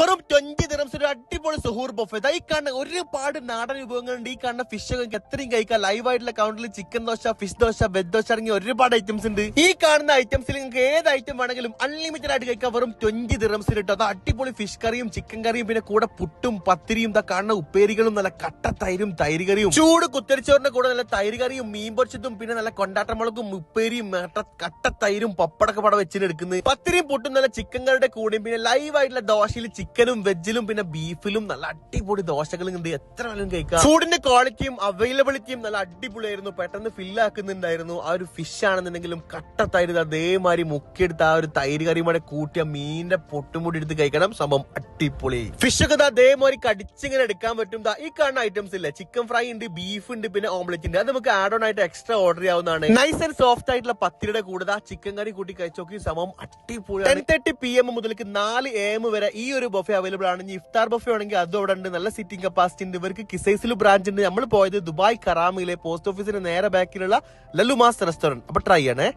വെറും twenty dirhams ഒരു അടിപൊളി സുഹൂർ ബൊഫെ ഈ കാണുന്ന ഒരുപാട് നാടൻ വിഭവങ്ങളുണ്ട്. ഈ കാണുന്ന ഫിഷ് ഒക്കെ എത്രയും കഴിക്കാം. ലൈവ് ആയിട്ടുള്ള chicken dosa fish dosa veg dosa അടങ്ങിയ ഒരുപാട് ഐറ്റംസ് ഉണ്ട്. ഈ കാണുന്ന ഐറ്റംസിൽ നിങ്ങൾക്ക് ഏത് ഐറ്റം വേണമെങ്കിലും അൺലിമിറ്റഡ് ആയിട്ട് കഴിക്കാം. വെറും ട്വന്റി ദിറംസിൽ കിട്ടും. അത് അടിപൊളി ഫിഷ് കറിയും ചിക്കൻ കറിയും പിന്നെ കൂടെ പുട്ടും പത്തിരിയും ഇതാ കാണുന്ന ഉപ്പേരികളും നല്ല കട്ട തൈരും തൈര് കറിയും. ചൂട് കുത്തരിച്ചോറിന്റെ കൂടെ നല്ല തൈര് കറിയും മീൻ പൊരിച്ചതും പിന്നെ നല്ല കൊണ്ടാട്ടമുളകും ഉപ്പേരിയും കട്ട തൈരും പപ്പടൊക്കെ പടം വെച്ചിട്ട് എടുക്കുന്നത്. പത്തിരിയും പുട്ടും നല്ല ചിക്കൻ കറിയുടെ കൂടെയും പിന്നെ ലൈവ് ആയിട്ടുള്ള ദോശയിൽ ചിക്കനും വെജിലും പിന്നെ ബീഫിലും നല്ല അടിപൊളി ദോശകളും ഉണ്ട്. എത്ര നല്ല കഴിക്കാം. ഫുഡിന്റെ ക്വാളിറ്റിയും അവൈലബിലിറ്റിയും നല്ല അടിപൊളിയായിരുന്നു. പെട്ടെന്ന് ഫില്ല് ആക്കുന്നുണ്ടായിരുന്നു. ആ ഒരു ഫിഷ് ആണെന്നുണ്ടെങ്കിലും കട്ട തൈര് അതേമാതിരി മുക്കിയെടുത്ത് ആ ഒരു തൈര് കറിയും കൂടെ കൂട്ടിയ മീനിന്റെ പൊട്ടും കൂടി എടുത്ത് കഴിക്കണം. സംഭവം അടിപൊളി. ഫിഷ് ഒക്കെ അതേമാതിരി കടിച്ചിങ്ങനെ എടുക്കാൻ പറ്റും. ഈ കാണുന്ന ഐറ്റംസ് ഇല്ലേ? ചിക്കൻ ഫ്രൈ ഉണ്ട് ബീഫ് ഉണ്ട് പിന്നെ ഓംലെറ്റ് ഉണ്ട്. അത് നമുക്ക് ആഡ് ഓൺ ആയിട്ട് എക്സ്ട്രാ ഓർഡർ ചെയ്യാവുന്നതാണ്. നൈസ് ആൻഡ് സോഫ്റ്റ് ആയിട്ടുള്ള പത്തിരിയുടെ കൂടെ ചിക്കൻ കറി കൂട്ടി കഴിച്ചോക്കി സമയം അടിപൊളി ടെൻ തേർട്ടി പി എം മുതലേക്ക് നാല് എ എം വരെ ഈ ഒരു ബൊഫെ അവൈലബിൾ ആണ്. ഇനി ഇഫ്താർ ബൊഫെ ആണെങ്കിൽ അതും അവിടെ ഉണ്ട്. നല്ല സിറ്റിംഗ് കപ്പാസിറ്റി ഉണ്ട്. ഇവർക്ക് കിസൈസിൽ ബ്രാഞ്ച് ഉണ്ട്. നമ്മൾ പോയത് ദുബായ് കറാമിലെ പോസ്റ്റ് ഓഫീസിന് നേരെ ബാക്കിലുള്ള ലല്ലുമാസ് റെസ്റ്റോറന്റ് അപ്പൊ ട്രൈ ചെയ്യണേ.